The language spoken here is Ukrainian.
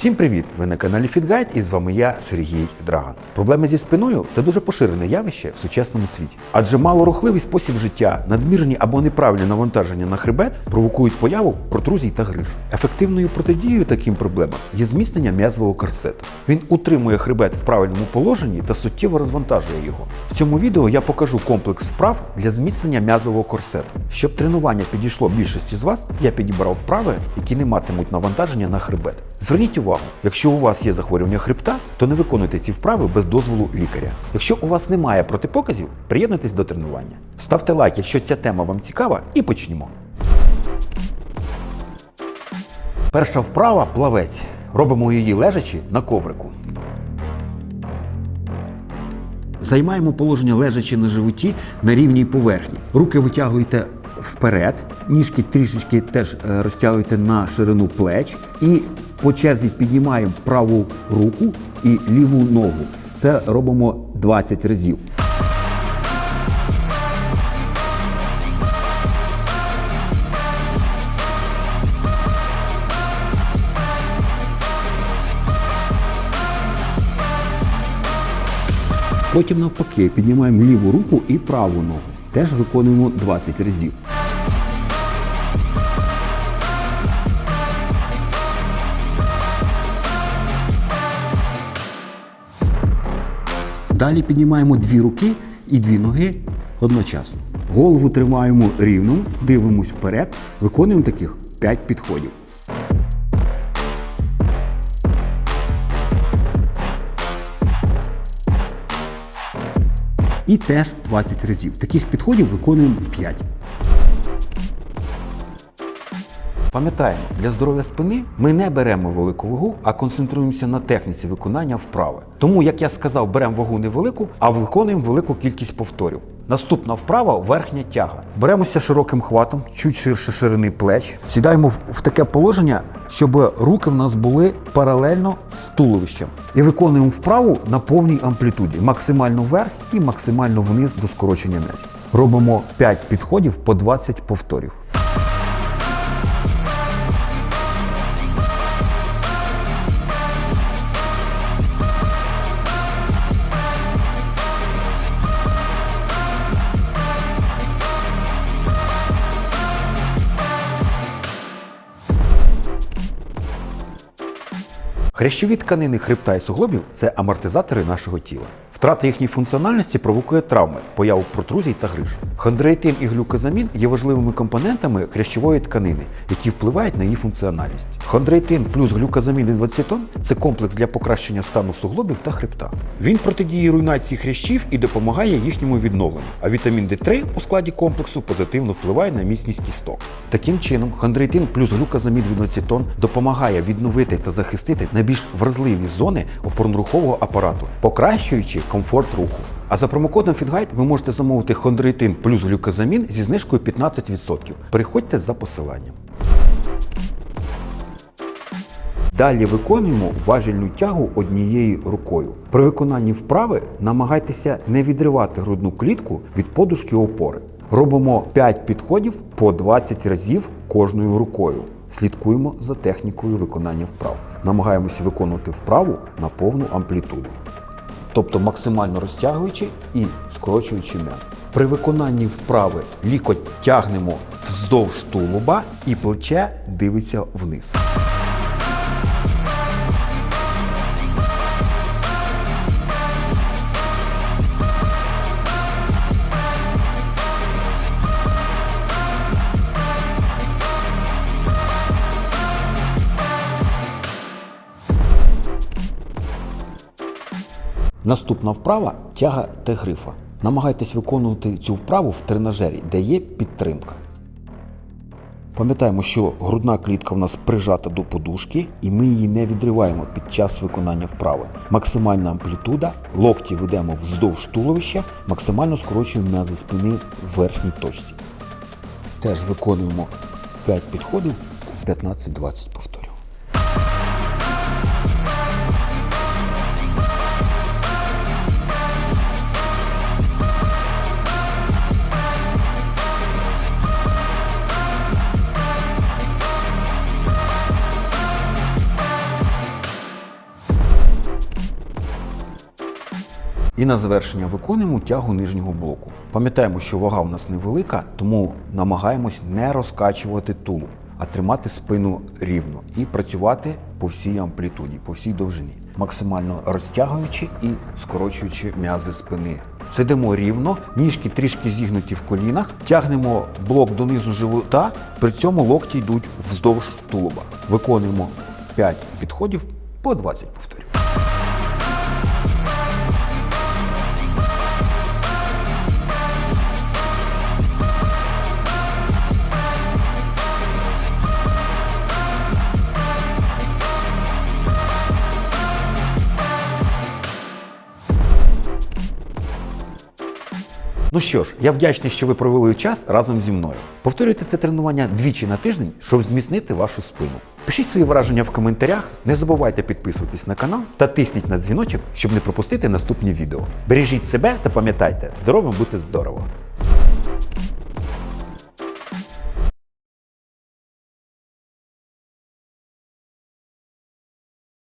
Всім привіт! Ви на каналі FitGuide і з вами я, Сергій Драган. Проблеми зі спиною це дуже поширене явище в сучасному світі. Адже малорухливий спосіб життя, надмірні або неправильне навантаження на хребет провокують появу протрузій та гриж. Ефективною протидією таким проблемам є зміцнення м'язового корсету. Він утримує хребет в правильному положенні та суттєво розвантажує його. В цьому відео я покажу комплекс вправ для зміцнення м'язового корсету. Щоб тренування підійшло більшості з вас, я підібрав вправи, які не матимуть навантаження на хребет. Зверніть увагу, якщо у вас є захворювання хребта, то не виконуйте ці вправи без дозволу лікаря. Якщо у вас немає протипоказів, приєднуйтесь до тренування. Ставте лайк, якщо ця тема вам цікава, і почнімо. Перша вправа плавець. Робимо її лежачи на коврику. Займаємо положення лежачи на животі на рівній поверхні. Руки витягуєте вперед, ніжки трішечки теж е, розтягуєте на ширину плеч і по черзі піднімаємо праву руку і ліву ногу. Це робимо 20 разів. Потім навпаки піднімаємо ліву руку і праву ногу. Теж виконуємо 20 разів. Далі піднімаємо дві руки і дві ноги одночасно. Голову тримаємо рівно, дивимось вперед, виконуємо таких 5 підходів. І теж 20 разів. Таких підходів виконуємо 5. Пам'ятаємо, для здоров'я спини ми не беремо велику вагу, а концентруємося на техніці виконання вправи. Тому, як я сказав, беремо вагу невелику, а виконуємо велику кількість повторів. Наступна вправа верхня тяга. Беремося широким хватом, чуть ширше ширини плеч. Сідаємо в- таке положення, щоб руки в нас були паралельно з туловищем. І виконуємо вправу на повній амплітуді, максимально вверх і максимально вниз до скорочення м'язів. Робимо 5 підходів по 20 повторів. Хрящові тканини хребта і суглобів це амортизатори нашого тіла. Втрата їхньої функціональності провокує травми, появу протрузій та гриж. Хондроїтин і глюкозамін є важливими компонентами хрящової тканини, які впливають на її функціональність. Хондроїтин плюс глюкозамін і двацетон – це комплекс для покращення стану суглобів та хребта. Він протидіє руйнації хрящів і допомагає їхньому відновленню. А вітамін D3 у складі комплексу позитивно впливає на міцність кісток. Таким чином, хондроїтин плюс глюкозамін і двацетон допомагає відновити та захистити найбільш вразливі зони опорно-рухового апарату, покращуючи комфорт руху. А за промокодом FitGuide ви можете замовити хондроїтин плюс глюкозамін зі знижкою 15%. Переходьте за посиланням. Далі виконуємо важільну тягу однією рукою. При виконанні вправи намагайтеся не відривати грудну клітку від подушки опори. Робимо 5 підходів по 20 разів кожною рукою. Слідкуємо за технікою виконання вправ. Намагаємося виконувати вправу на повну амплітуду. Тобто максимально розтягуючи і скорочуючи м'яз. При виконанні вправи лікоть тягнемо вздовж тулуба і плече дивиться вниз. Наступна вправа тяга та грифа. Намагайтесь виконувати цю вправу в тренажері, де є підтримка. Пам'ятаємо, що грудна клітка в нас прижата до подушки, і ми її не відриваємо під час виконання вправи. Максимальна амплітуда, локті ведемо вздовж туловища, максимально скорочуємо м'язи спини в верхній точці. Теж виконуємо 5 підходів, 15-20 повторів. І на завершення виконуємо тягу нижнього блоку. Пам'ятаємо, що вага у нас невелика, тому намагаємось не розкачувати тулуб, а тримати спину рівно і працювати по всій амплітуді, по всій довжині, максимально розтягуючи і скорочуючи м'язи спини. Сидимо рівно, ніжки трішки зігнуті в колінах, тягнемо блок донизу живота, при цьому локті йдуть вздовж тулуба. Виконуємо 5 підходів по 20 повторів. Ну що ж, я вдячний, що ви провели час разом зі мною. Повторюйте це тренування двічі на тиждень, щоб зміцнити вашу спину. Пишіть свої враження в коментарях, не забувайте підписуватись на канал та тисніть на дзвіночок, щоб не пропустити наступні відео. Бережіть себе та пам'ятайте, здоровим бути здорово!